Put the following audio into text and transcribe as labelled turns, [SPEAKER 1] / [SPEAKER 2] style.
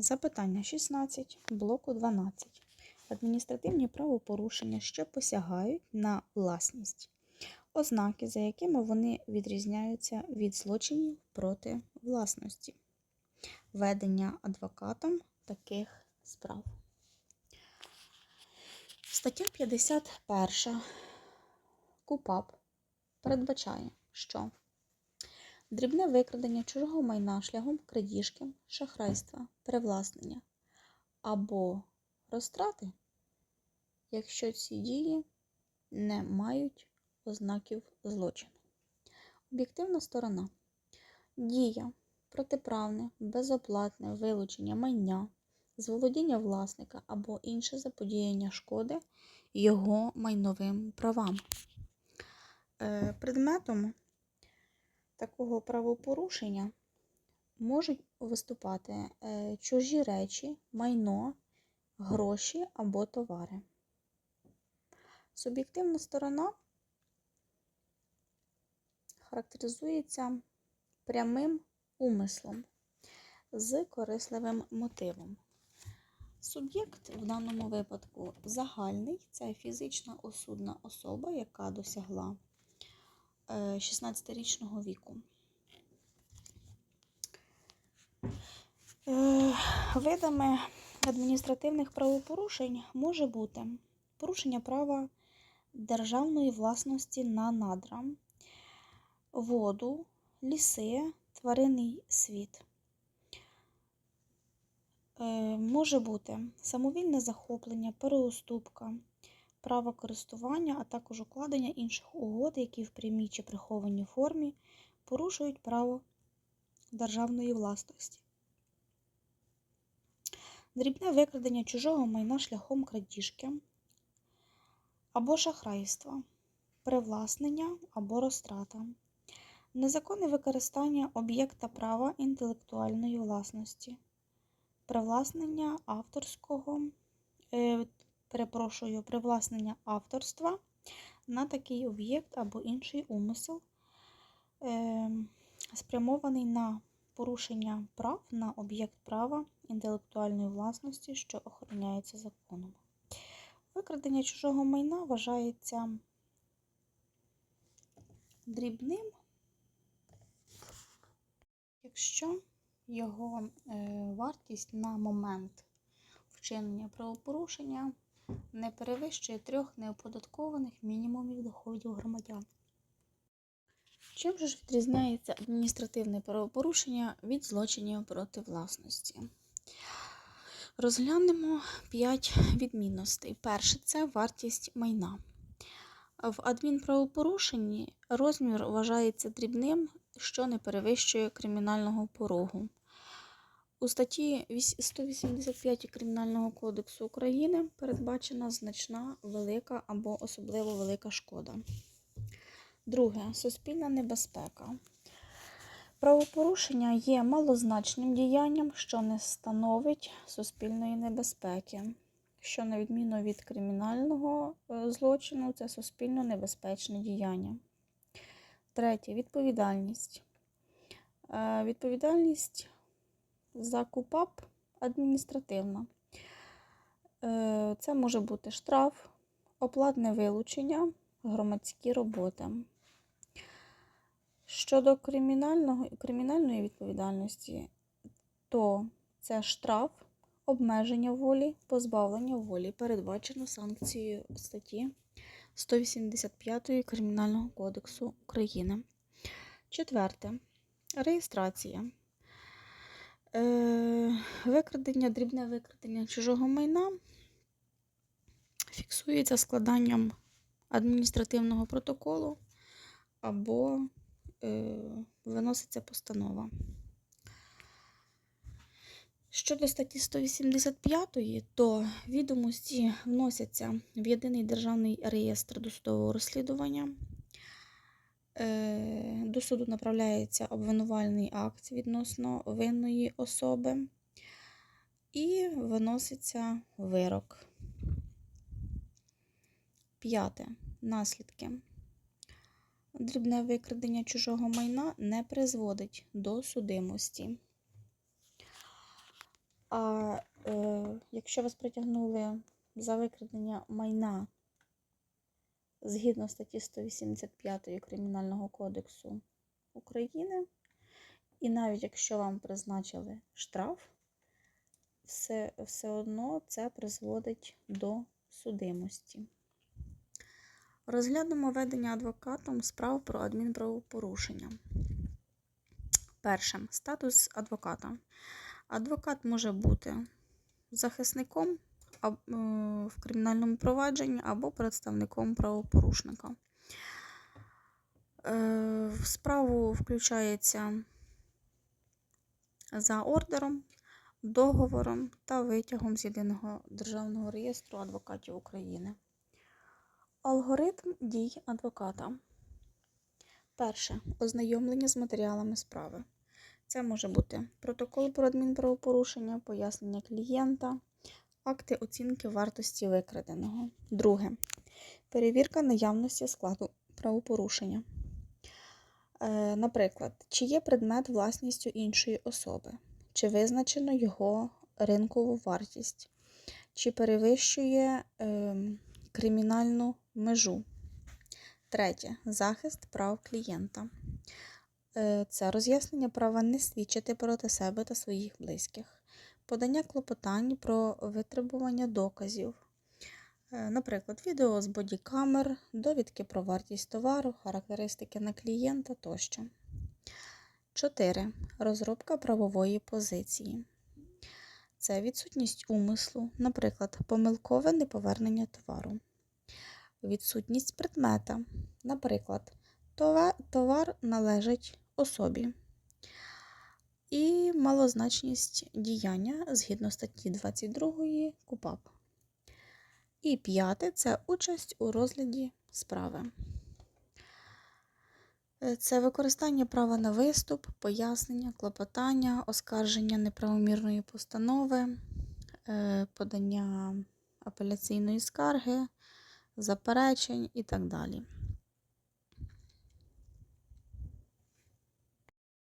[SPEAKER 1] Запитання 16, блоку 12. Адміністративні правопорушення, що посягають на власність. Ознаки, за якими вони відрізняються від злочинів проти власності. Ведення адвокатом таких справ. Стаття 51 КУПАП передбачає, що дрібне викрадення чужого майна шляхом крадіжки, шахрайства, привласнення або розтрати, якщо ці дії не мають ознаків злочину. Об'єктивна сторона. Дія протиправне, безоплатне вилучення майна, зволодіння власника або інше заподіяння шкоди його майновим правам. Е, Предметом такого правопорушення можуть виступати е, чужі речі, майно, гроші або товари. Суб'єктивна сторона характеризується прямим умислом з корисливим мотивом. Суб'єкт в даному випадку загальний це фізична осудна особа, яка досягла 16-річного віку. Е, Видами адміністративних правопорушень може бути порушення права державної власності на надра, воду, ліси, тваринний світ. Е, Може бути самовільне захоплення, переуступка, право користування, а також укладення інших угод, які в прямій чи прихованій формі порушують право державної власності. Дрібне викрадення чужого майна шляхом крадіжки або шахрайства, привласнення або розтрата, незаконне використання об'єкта права інтелектуальної власності, привласнення авторського, е, перепрошую, привласнення авторства на такий об'єкт або інший умисел, е, спрямований на порушення прав на об'єкт права інтелектуальної власності, що охороняється законом. Викрадення чужого майна вважається дрібним, якщо його е, вартість на момент вчинення правопорушення не перевищує трьох неоподаткованих мінімумів доходів громадян. Чим же ж відрізняється адміністративне правопорушення від злочинів проти власності? Розглянемо 5 відмінностей. Перше це вартість майна. В адмінправопорушенні розмір вважається дрібним, що не перевищує кримінального порогу. У статті 185 Кримінального кодексу України передбачена значна велика або особливо велика шкода. Друге суспільна небезпека. Правопорушення є малозначним діянням, що не становить суспільної небезпеки, що, на відміну від кримінального е, злочину, це суспільно небезпечне діяння. Третє відповідальність. Е, Відповідальність за КУПАП адміністративна. Е, Це може бути штраф, оплатне вилучення, громадські роботи. Щодо кримінального, кримінальної відповідальності, то це штраф, обмеження волі, позбавлення волі, передбачено санкцією статті 185 Кримінального кодексу України. Четверте. Реєстрація. Е, Викрадення, дрібне викрадення чужого майна фіксується складанням адміністративного протоколу або е, виноситься постанова. Щодо статті 185, то відомості вносяться в єдиний державний реєстр досудового розслідування. Е, До суду направляється обвинувальний акт відносно винної особи і виноситься вирок. П'яте. Наслідки. Дрібне викрадення чужого майна не призводить до судимості. А е, якщо вас притягнули за викрадення майна згідно статті 185 Кримінального кодексу України, і навіть якщо вам призначили штраф, все, все одно це призводить до судимості. Розглянемо ведення адвокатом справ про адмінправопорушення. Перше. Статус адвоката. Адвокат може бути захисником в кримінальному провадженні або представником правопорушника. Е, В справу включається за ордером, договором та витягом з єдиного державного реєстру адвокатів України. Алгоритм дій адвоката. Перше. Ознайомлення з матеріалами справи. Це може бути протокол про адмінправопорушення, пояснення клієнта, акти оцінки вартості викраденого. Друге. Перевірка наявності складу правопорушення. Е, Наприклад, чи є предмет власністю іншої особи, чи визначено його ринкову вартість, чи перевищує ем, кримінальну межу. Третє. Захист прав клієнта. Е, Це роз'яснення права не свідчити проти себе та своїх близьких, подання клопотань про витребування доказів, Е, наприклад, відео з бодікамер, довідки про вартість товару, характеристики на клієнта тощо. 4. Розробка правової позиції. Це відсутність умислу, наприклад, помилкове неповернення товару. Відсутність предмета, наприклад, товар, товар належить особі. І малозначність діяння згідно статті 22 КУПАП. І п'яте це участь у розгляді справи. Е, Це використання права на виступ, пояснення, клопотання, оскарження неправомірної постанови, е, подання апеляційної скарги, заперечень і так далі.